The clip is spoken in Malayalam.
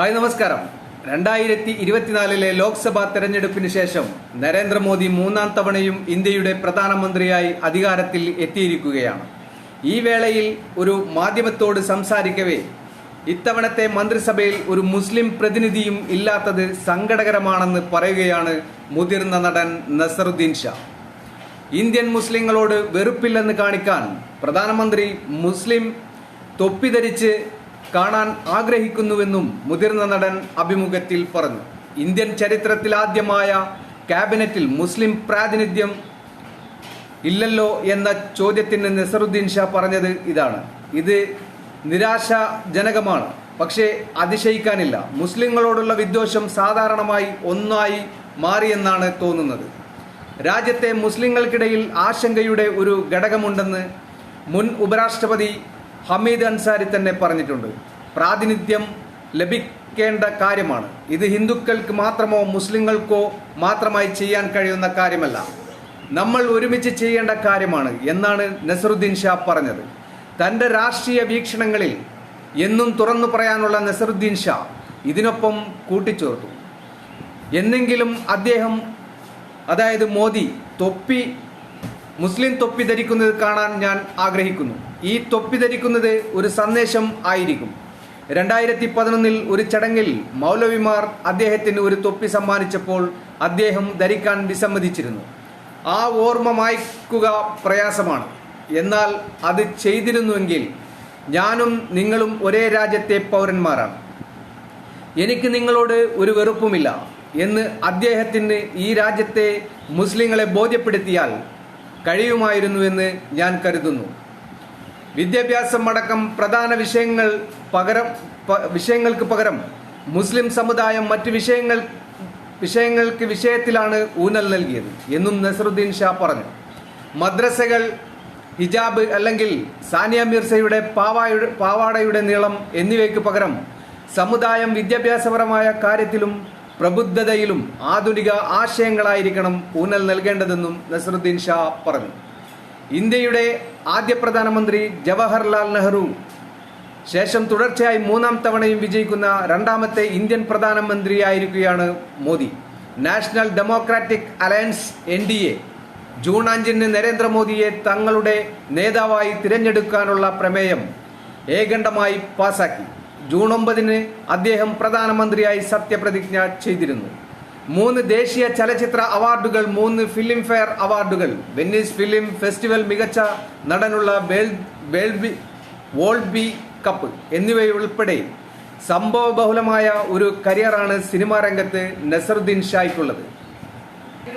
ഹായ് നമസ്കാരം. രണ്ടായിരത്തി ഇരുപത്തിനാലിലെ ലോക്സഭാ തെരഞ്ഞെടുപ്പിന് ശേഷം നരേന്ദ്രമോദി മൂന്നാം തവണയും ഇന്ത്യയുടെ പ്രധാനമന്ത്രിയായി അധികാരത്തിൽ എത്തിയിരിക്കുകയാണ്. ഈ വേളയിൽ ഒരു മാധ്യമത്തോട് സംസാരിക്കവേ ഇത്തവണത്തെ മന്ത്രിസഭയിൽ ഒരു മുസ്ലിം പ്രതിനിധിയും ഇല്ലാത്തത് സങ്കടകരമാണെന്ന് പറയുകയാണ് മുതിർന്ന നടൻ നസറുദ്ദീൻ ഷാ. ഇന്ത്യൻ മുസ്ലിങ്ങളോട് വെറുപ്പില്ലെന്ന് കാണിക്കാൻ പ്രധാനമന്ത്രി മുസ്ലിം തൊപ്പി ധരിച്ച് കാണാൻ ആഗ്രഹിക്കുന്നുവെന്നും മുതിർന്ന നടൻ അഭിമുഖത്തിൽ പറഞ്ഞു. ഇന്ത്യൻ ചരിത്രത്തിലാദ്യമായ ക്യാബിനറ്റിൽ മുസ്ലിം പ്രാതിനിധ്യം ഇല്ലല്ലോ എന്ന ചോദ്യത്തിന് നസറുദ്ദീൻ ഷാ പറഞ്ഞത് ഇതാണ്. ഇത് നിരാശാജനകമാണ്. പക്ഷേ അതിശയിക്കാനില്ല. മുസ്ലിങ്ങളോടുള്ള വിദ്വേഷം സാധാരണമായി ഒന്നായി മാറിയെന്നാണ് തോന്നുന്നത്. രാജ്യത്തെ മുസ്ലിങ്ങൾക്കിടയിൽ ആശങ്കയുടെ ഒരു ഘടകമുണ്ടെന്ന് മുൻ ഉപരാഷ്ട്രപതി ഹമീദ് അൻസാരി തന്നെ പറഞ്ഞിട്ടുണ്ട്. പ്രാതിനിധ്യം ലഭിക്കേണ്ട കാര്യമാണ്. ഇത് ഹിന്ദുക്കൾക്ക് മാത്രമോ മുസ്ലിങ്ങൾക്കോ മാത്രമായി ചെയ്യാൻ കഴിയുന്ന കാര്യമല്ല. നമ്മൾ ഒരുമിച്ച് ചെയ്യേണ്ട കാര്യമാണ് എന്നാണ് നസറുദ്ദീൻ ഷാ പറഞ്ഞത്. തന്റെ രാഷ്ട്രീയ വീക്ഷണങ്ങളിൽ എന്നും തുറന്നു പറയാനുള്ള നസറുദ്ദീൻ ഷാ ഇതിനൊപ്പം കൂട്ടിച്ചേർത്തു. എന്നെങ്കിലും അദ്ദേഹം അതായത് മോദി തൊപ്പി മുസ്ലിം തൊപ്പി ധരിക്കുന്നത് കാണാൻ ഞാൻ ആഗ്രഹിക്കുന്നു. ഈ തൊപ്പി ധരിക്കുന്നത് ഒരു സന്ദേശം ആയിരിക്കും. രണ്ടായിരത്തി പതിനൊന്നിൽ ഒരു ചടങ്ങിൽ മൗലവിമാർ അദ്ദേഹത്തിന് ഒരു തൊപ്പി സമ്മാനിച്ചപ്പോൾ അദ്ദേഹം ധരിക്കാൻ വിസമ്മതിച്ചിരുന്നു. ആ ഓർമ്മ മായ്ക്കുക പ്രയാസമാണ്. എന്നാൽ അത് ചെയ്തിരുന്നുവെങ്കിൽ ഞാനും നിങ്ങളും ഒരേ രാജ്യത്തെ പൗരന്മാരാണ്. എനിക്ക് നിങ്ങളോട് ഒരു വെറുപ്പുമില്ല എന്ന് അദ്ദേഹത്തിന് ഈ രാജ്യത്തെ മുസ്ലിങ്ങളെ ബോധ്യപ്പെടുത്തിയാൽ കഴിയുമായിരുന്നുവെന്ന് ഞാൻ കരുതുന്നു. വിദ്യാഭ്യാസം അടക്കം പ്രധാന വിഷയങ്ങൾ പകരം വിഷയങ്ങൾക്ക് പകരം മുസ്ലിം സമുദായം മറ്റ് വിഷയങ്ങൾ വിഷയങ്ങൾക്ക് വിഷയത്തിലാണ് ഊന്നൽ നൽകിയത് എന്നും നസറുദ്ദീൻ ഷാ പറഞ്ഞു. മദ്രസകൾ ഹിജാബ് അല്ലെങ്കിൽ സാനിയ മിർസയുടെ പാവായുടെ പാവാടയുടെ നീളം എന്നിവയ്ക്ക് പകരം സമുദായം വിദ്യാഭ്യാസപരമായ കാര്യത്തിലും പ്രബുദ്ധതയിലും ആധുനിക ആശയങ്ങളായിരിക്കണം ഊന്നൽ നൽകേണ്ടതെന്നും നസറുദ്ദീൻ ഷാ പറഞ്ഞു. ഇന്ത്യയുടെ ആദ്യ പ്രധാനമന്ത്രി ജവഹർലാൽ നെഹ്റു ശേഷം തുടർച്ചയായി മൂന്നാം തവണയും വിജയിക്കുന്ന രണ്ടാമത്തെ Indian പ്രധാനമന്ത്രിയായിരിക്കുകയാണ് Modi. National democratic alliance N D A June അഞ്ചിന് നരേന്ദ്രമോദിയെ തങ്ങളുടെ നേതാവായി തിരഞ്ഞെടുക്കാനുള്ള പ്രമേയം ഏകണ്ഠമായി പാസാക്കി. ജൂൺ ഒമ്പതിന് അദ്ദേഹം പ്രധാനമന്ത്രിയായി സത്യപ്രതിജ്ഞ ചെയ്തിരുന്നു. മൂന്ന് ദേശീയ ചലച്ചിത്ര അവാർഡുകൾ മൂന്ന് ഫിലിം ഫെയർ അവാർഡുകൾ. വെന്നീസ് ഫിലിം ഫെസ്റ്റിവൽ മികച്ച നടനുള്ള വേൾഡ് വോൾബി കപ്പ് എന്നിവയുൾപ്പെടെ സംഭവബഹുലമായ ഒരു കരിയറാണ് സിനിമാ രംഗത്ത് നസറുദ്ദീൻ ഷായ്ക്കുള്ളത്.